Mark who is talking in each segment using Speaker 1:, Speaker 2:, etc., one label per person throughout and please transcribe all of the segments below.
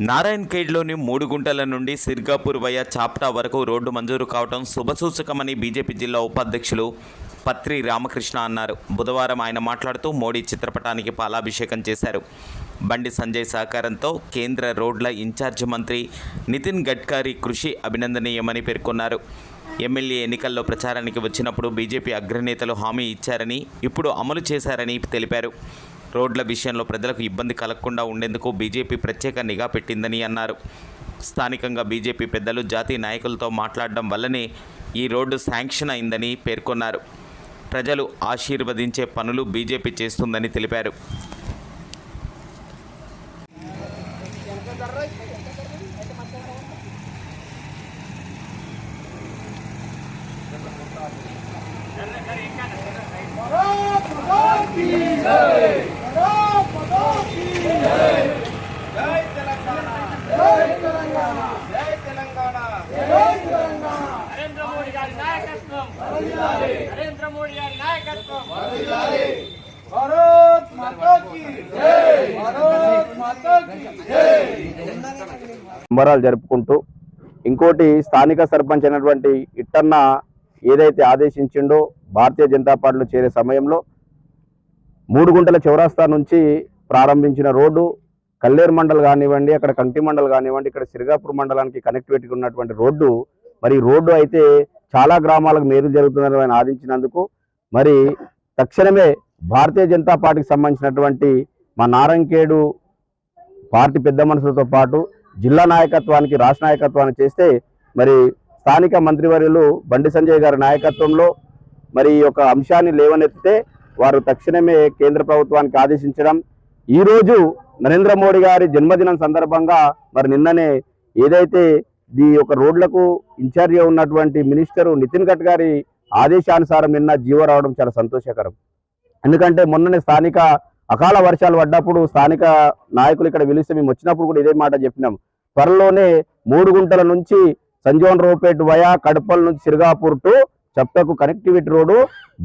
Speaker 1: నారాయణఖేడ్లోని మూడు గుంటల నుండి సిర్గాపూర్ వయ చాప్టా వరకు రోడ్డు మంజూరు కావడం శుభసూచకమని బీజేపీ జిల్లా ఉపాధ్యక్షులు పత్రి రామకృష్ణ అన్నారు. బుధవారం ఆయన మాట్లాడుతూ మోడీ చిత్రపటానికి పాలాభిషేకం చేశారు. బండి సంజయ్ సహకారంతో కేంద్ర రోడ్ల ఇన్ఛార్జ్ మంత్రి నితిన్ గడ్కరీ కృషి అభినందనీయమని పేర్కొన్నారు. ఎమ్మెల్యే ఎన్నికల్లో ప్రచారానికి వచ్చినప్పుడు బీజేపీ అగ్రనేతలు హామీ ఇచ్చారని ఇప్పుడు అమలు చేశారని తెలిపారు. రోడ్ల విషయంలో ప్రజలకు ఇబ్బంది కలగకుండా ఉండేందుకు బీజేపీ ప్రత్యేక నిఘా పెట్టిందని అన్నారు. స్థానికంగా బీజేపీ పెద్దలు జాతీయ నాయకులతో మాట్లాడడం వల్లనే ఈ రోడ్డు శాంక్షన్ అయిందని పేర్కొన్నారు. ప్రజలు ఆశీర్వదించే పనులు బీజేపీ చేస్తుందని తెలిపారు.
Speaker 2: Oh!
Speaker 3: నరేంద్ర మోడీ గారి నాయకత్వం నరేంద్ర మోడీ గారి నాయకత్వం
Speaker 2: భారత్ భారత్
Speaker 4: సంబరాలు జరుపుకుంటూ ఇంకోటి స్థానిక సర్పంచ్ అయినటువంటి ఇట్టన్న ఏదైతే ఆదేశించిండో భారతీయ జనతా పార్టీలో చేరే సమయంలో మూడు గుంటల చౌరాస్తా నుంచి ప్రారంభించిన రోడ్డు కల్లేరు మండల్ కానివ్వండి అక్కడ కంటి మండల్ కానివ్వండి ఇక్కడ సిరిగాపూర్ మండలానికి కనెక్టివిటీ ఉన్నటువంటి రోడ్డు మరి రోడ్డు అయితే చాలా గ్రామాలకు మేలు జరుగుతుందని ఆయన ఆదించినందుకు మరి తక్షణమే భారతీయ జనతా పార్టీకి సంబంధించినటువంటి మా నారంకేడు పార్టీ పెద్ద మనుషులతో పాటు జిల్లా నాయకత్వానికి రాష్ట్ర నాయకత్వాన్ని చేస్తే మరి స్థానిక మంత్రివర్యులు బండి సంజయ్ గారి నాయకత్వంలో మరి ఈ యొక్క అంశాన్ని లేవనెత్తితే వారు తక్షణమే కేంద్ర ప్రభుత్వానికి ఆదేశించడం. ఈ రోజు నరేంద్ర మోడీ గారి జన్మదినం సందర్భంగా మరి నిన్ననే ఏదైతే ఈ యొక్క రోడ్లకు ఇన్ఛార్జిగా ఉన్నటువంటి మినిస్టరు నితిన్ గడ్కరీ ఆదేశానుసారం నిన్న జీవో రావడం చాలా సంతోషకరం. ఎందుకంటే మొన్ననే స్థానిక అకాల వర్షాలు పడ్డప్పుడు స్థానిక నాయకులు ఇక్కడ పిలిస్తే మేము వచ్చినప్పుడు కూడా ఇదే మాట చెప్పినాం. త్వరలోనే మూడు గుంటల నుంచి సంజోన్ రోపేట్ వయా కడపల్ నుంచి సిరిగాపూర్ టు చెప్తకు కనెక్టివిటీ రోడ్డు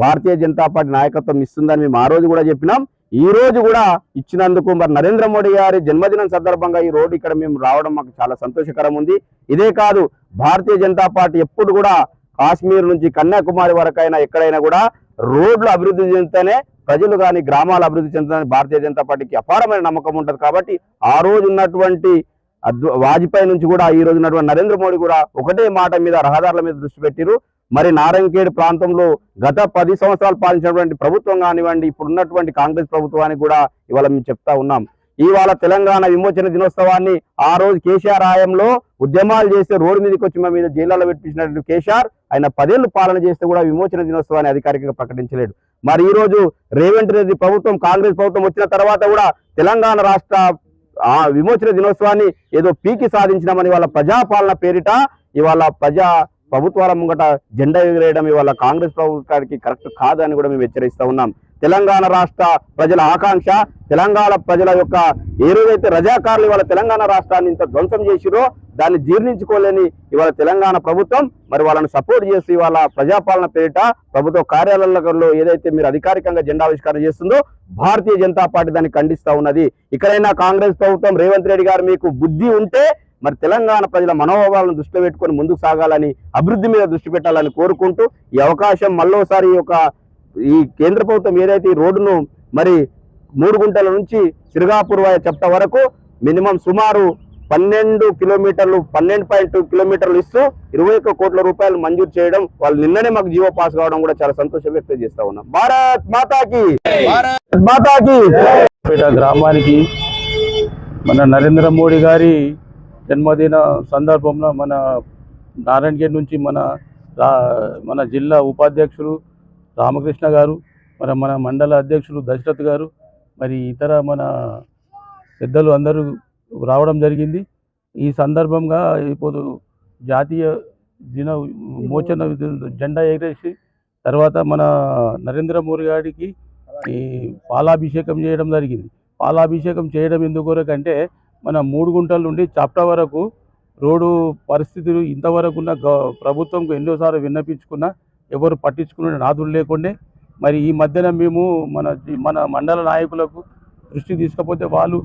Speaker 4: భారతీయ జనతా పార్టీ నాయకత్వం ఇస్తుందని మేము ఆ రోజు కూడా చెప్పినాం. ఈ రోజు కూడా ఇచ్చినందుకు మరి నరేంద్ర మోడీ గారి జన్మదినం సందర్భంగా ఈ రోడ్డు ఇక్కడ మేము రావడం మాకు చాలా సంతోషకరం ఉంది. ఇదే కాదు భారతీయ జనతా పార్టీ ఎప్పుడు కూడా కాశ్మీర్ నుంచి కన్యాకుమారి వరకైనా ఎక్కడైనా కూడా రోడ్లు అభివృద్ధి చెందితేనే ప్రజలు కానీ గ్రామాలు అభివృద్ధి చెందుతారని భారతీయ జనతా పార్టీకి అపారమైన నమ్మకం ఉంటుంది. కాబట్టి ఆ రోజు ఉన్నటువంటి వాజ్పేయి నుంచి కూడా ఈ రోజు ఉన్నటువంటి నరేంద్ర మోడీ కూడా ఒకటే మాట మీద రహదారుల మీద దృష్టి పెట్టిరు మరి నారాయణఖేడ్ ప్రాంతంలో గత పది సంవత్సరాలు పాలించినటువంటి ప్రభుత్వం కానివ్వండి ఇప్పుడు ఉన్నటువంటి కాంగ్రెస్ ప్రభుత్వానికి కూడా ఇవాళ మేము చెప్తా ఉన్నాం. ఇవాళ తెలంగాణ విమోచన దినోత్సవాన్ని ఆ రోజు కేసీఆర్ ఆయంలో ఉద్యమాలు చేస్తే రోడ్డు మీదకి వచ్చి మా మీద జైల్లో పెట్టించినటువంటి కేసీఆర్ ఆయన పదేళ్ళు పాలన చేస్తే కూడా విమోచన దినోత్సవాన్ని అధికారికంగా ప్రకటించలేడు. మరి ఈ రోజు రేవంత్ రెడ్డి ప్రభుత్వం కాంగ్రెస్ ప్రభుత్వం వచ్చిన తర్వాత కూడా తెలంగాణ రాష్ట్ర ఆ విమోచన దినోత్సవాన్ని ఏదో పీకి సాధించినామని వాళ్ళ ప్రజాపాలన పేరిట ఇవాళ ప్రజా ప్రభుత్వాల ముంగట జెండా ఎగిరేయడం ఇవాళ కాంగ్రెస్ ప్రభుత్వానికి కరెక్ట్ కాదని కూడా మేము హెచ్చరిస్తూ ఉన్నాం. తెలంగాణ రాష్ట్ర ప్రజల ఆకాంక్ష తెలంగాణ ప్రజల యొక్క ఏ రోజైతే రజాకారులు ఇవాళ తెలంగాణ రాష్ట్రాన్ని ఇంత ధ్వంసం చేసిరో దాన్ని జీర్ణించుకోలేని ఇవాళ తెలంగాణ ప్రభుత్వం మరి వాళ్ళని సపోర్ట్ చేసి ఇవాళ ప్రజాపాలన పేరిట ప్రభుత్వ కార్యాలయాలలో ఏదైతే మీరు అధికారికంగా జెండా చేస్తుందో భారతీయ జనతా పార్టీ దాన్ని ఖండిస్తా ఉన్నది. ఇక్కడైనా కాంగ్రెస్ ప్రభుత్వం రేవంత్ రెడ్డి గారు మీకు బుద్ధి ఉంటే మరి తెలంగాణ ప్రజల మనోభావాలను దృష్టిలో పెట్టుకొని ముందుకు సాగాలని అభివృద్ధి మీద దృష్టి పెట్టాలని కోరుకుంటూ ఈ అవకాశం మళ్ళోసారి ఒక ఈ కేంద్ర ప్రభుత్వం ఏదైతే ఈ రోడ్డును మరి మూడు గుంటల నుంచి సిరిగాపూర్ వాయ చెప్త వరకు మినిమం సుమారు పన్నెండు కిలోమీటర్లు పన్నెండు పాయింట్ కిలోమీటర్లు ఇస్తూ ఇరవై ఒక్క కోట్ల రూపాయలు మంజూరు చేయడం వాళ్ళు నిన్ననే మాకు జీవో పాస్ కావడం కూడా చాలా సంతోషం వ్యక్తం చేస్తా ఉన్నాం. భారత్ మాతాకి! మాతాకి!
Speaker 5: గ్రామానికి మన నరేంద్ర మోడీ గారి జన్మదిన సందర్భంలో మన నారాయణగేట్ నుంచి మన రా- మన జిల్లా ఉపాధ్యక్షులు రామకృష్ణ గారు మరి మన మండల అధ్యక్షులు దశరథ్ గారు మరి ఇతర మన పెద్దలు అందరూ రావడం జరిగింది. ఈ సందర్భంగా ఇప్పుడు జాతీయ దిన మోచన జెండా ఎగరేసి తర్వాత మన నరేంద్ర మోడీ గారికి ఈ పాలాభిషేకం చేయడం జరిగింది. పాలాభిషేకం చేయడం ఎందుకొరకంటే మన మూడు గుంటల నుండి చాప్టా వరకు రోడ్డు పరిస్థితులు ఇంతవరకు ఉన్న గ- ప్రభుత్వంకు ఎన్నోసార్లు విన్నపించుకున్నా ఎవరు పట్టించుకునే నాదులు లేకుండే మరి ఈ మధ్యన మేము మన మన మండల నాయకులకు దృష్టికి తీసుకపోతే వాళ్ళు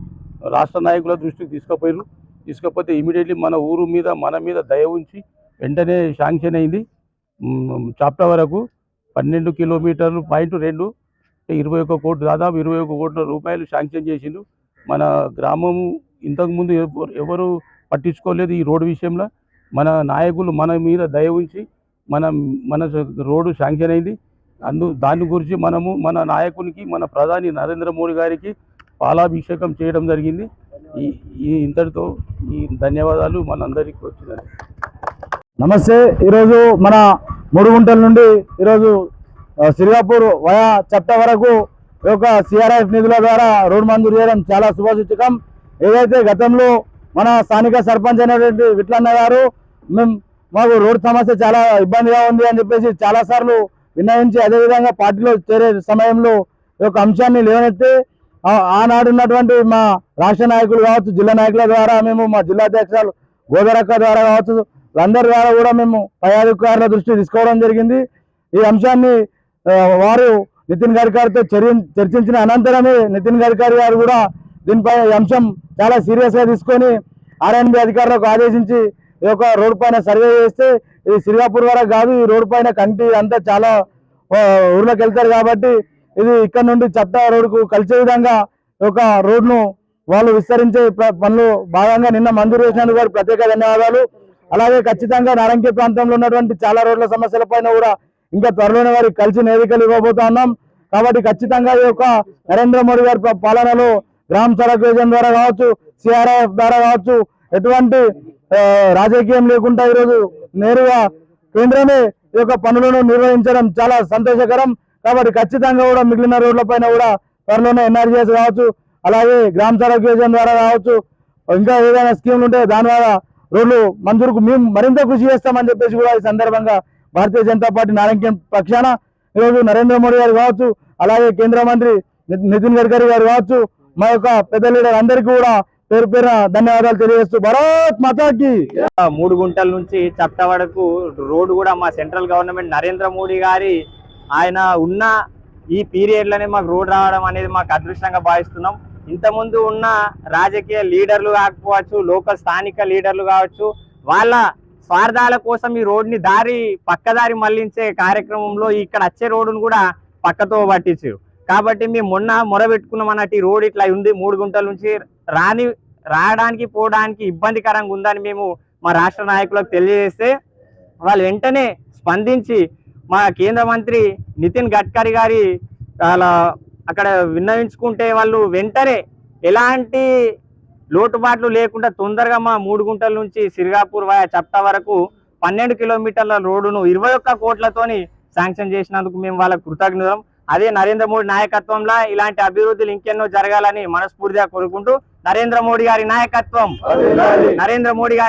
Speaker 5: రాష్ట్ర నాయకుల దృష్టికి తీసుకుపోయారు తీసుకపోతే ఇమీడియట్లీ మన ఊరు మీద మన మీద దయ ఉంచి వెంటనే శాంక్షన్ అయింది. చాప్టా వరకు పన్నెండు కిలోమీటర్లు పాయింట్ రెండు ఇరవై ఒక్క కోట్లు దాదాపు ఇరవై ఒక్క కోట్ల రూపాయలు శాంక్షన్ చేసిండు. మన గ్రామము ఇంతకుముందు ఎవరు ఎవరు పట్టించుకోలేదు ఈ రోడ్డు విషయంలో. మన నాయకులు మన మీద దయ ఉంచి మన మన రోడ్డు శాంక్షన్ అయింది. అందు దాని గురించి మనము మన నాయకునికి మన ప్రధాని నరేంద్ర మోడీ గారికి పాలాభిషేకం చేయడం జరిగింది. ఈ ఈ ఇంతటితో ఈ ధన్యవాదాలు మనందరికీ వచ్చినాయి
Speaker 6: నమస్తే. ఈరోజు మన మూడు గుంటల నుండి ఈరోజు సిరిగాపూర్ వయా చట్ట వరకు ఈ యొక్క సిఆర్ఎఫ్ నిధుల ద్వారా రోడ్డు మంజూరు చేయడం చాలా శుభసూచకం ఏదైతే గతంలో మన స్థానిక సర్పంచ్ అయినటువంటి విట్లన్న గారు మేము మాకు రోడ్డు సమస్య చాలా ఇబ్బందిగా ఉంది అని చెప్పేసి చాలా సార్లు విన్నవించి అదేవిధంగా పార్టీలో చేరే సమయంలో ఈ యొక్క అంశాన్ని లేవనెత్తి ఆనాడు ఉన్నటువంటి మా రాష్ట్ర నాయకులు కావచ్చు జిల్లా నాయకుల ద్వారా మేము మా జిల్లా అధ్యక్షులు గోదరక్క ద్వారా కావచ్చు వాళ్ళందరి ద్వారా కూడా మేము పై అధికారుల దృష్టి తీసుకోవడం జరిగింది. ఈ అంశాన్ని వారు నితిన్ గడ్కరీతో చర్చించిన అనంతరమే నితిన్ గడ్కరీ గారు కూడా దీనిపై అంశం చాలా సీరియస్గా తీసుకొని ఆర్ఎన్బి అధికారులకు ఆదేశించి ఈ యొక్క రోడ్డు పైన సర్వే చేస్తే ఇది సిరిగాపూర్ వరకు కాదు ఈ రోడ్ పైన కంటి అంతా చాలా ఊర్లోకి వెళ్తారు కాబట్టి ఇది ఇక్కడ నుండి చట్ట రోడ్డుకు కలిసే విధంగా ఒక రోడ్ను వాళ్ళు విస్తరించే పనులు భాగంగా నిన్న మంజూరు చేసినందుకు వారికి ప్రత్యేక ధన్యవాదాలు. అలాగే ఖచ్చితంగా నారంకి ప్రాంతంలో ఉన్నటువంటి చాలా రోడ్ల సమస్యల పైన కూడా ఇంకా త్వరలోనే వారికి కలిసి నివేదికలు ఇవ్వబోతున్నాం. కాబట్టి ఖచ్చితంగా ఈ యొక్క నరేంద్ర మోడీ గారి పాలనలో గ్రామ సడక్ యోజన ద్వారా కావచ్చు సిఆర్ఎఫ్ ద్వారా కావచ్చు ఎటువంటి రాజకీయం లేకుండా ఈరోజు నేరుగా కేంద్రమే ఈ యొక్క పనులను నిర్వహించడం చాలా సంతోషకరం. కాబట్టి ఖచ్చితంగా కూడా మిగిలిన రోడ్ల పైన కూడా త్వరలోనే ఎన్ఆర్జీఎస్ కావచ్చు అలాగే గ్రామ సడక్ యోజన ద్వారా కావచ్చు ఇంకా ఏదైనా స్కీమ్లు ఉంటే దాని ద్వారా రోడ్లు మంజూరుకు మేము మరింత కృషి చేస్తామని చెప్పేసి కూడా ఈ సందర్భంగా భారతీయ జనతా పార్టీ నారాయణ పక్షాన ఈరోజు నరేంద్ర మోడీ గారు కావచ్చు అలాగే కేంద్ర మంత్రి ని- నితిన్ గడ్కరీ గారు కావచ్చు మా యొక్క పెద్ద లీడర్ అందరికీ కూడా పేరు పేరున ధన్యవాదాలు తెలియజేస్తూ భరత్ మాతాకి.
Speaker 3: మూడు గుంటల నుంచి చట్ట వరకు రోడ్డు కూడా మా సెంట్రల్ గవర్నమెంట్ నరేంద్ర మోడీ గారి ఆయన ఉన్న ఈ పీరియడ్లోనే మాకు రోడ్ రావడం అనేది మాకు అదృష్టంగా భావిస్తున్నాం. ఇంతకుముందు ఉన్న రాజకీయ లీడర్లు కాకపోవచ్చు లోకల్ స్థానిక లీడర్లు కావచ్చు వాళ్ళ స్వార్థాల కోసం ఈ రోడ్ని దారి పక్కదారి మళ్ళించే కార్యక్రమంలో ఇక్కడ వచ్చే రోడ్డును కూడా పక్కతో పట్టించారు కాబట్టి మేము మొన్న మొరబెట్టుకున్నాం అన్నట్టు ఈ రోడ్ ఇట్లా ఉంది మూడు గుంటల నుంచి రాని రావడానికి పోవడానికి ఇబ్బందికరంగా ఉందని మేము మా రాష్ట్ర నాయకులకు తెలియజేస్తే వాళ్ళు వెంటనే స్పందించి మా కేంద్ర మంత్రి నితిన్ గడ్కరీ గారి అలా అక్కడ విన్నవించుకుంటే వాళ్ళు వెంటనే ఎలాంటి లోటుబాట్లు లేకుండా తొందరగా మా మూడు గుంటల నుంచి సిరిగాపూర్ వయా చప్తా వరకు పన్నెండు కిలోమీటర్ల రోడ్డును ఇరవై ఒక్క కోట్లతోని శాంక్షన్ చేసినందుకు మేము వాళ్ళకు కృతజ్ఞతం అదే నరేంద్ర మోడీ నాయకత్వంలో ఇలాంటి అభివృద్ధులు ఇంకెన్నో జరగాలని మనస్ఫూర్తిగా కోరుకుంటూ నరేంద్ర మోడీ గారి నాయకత్వం. నరేంద్ర మోడీ గారి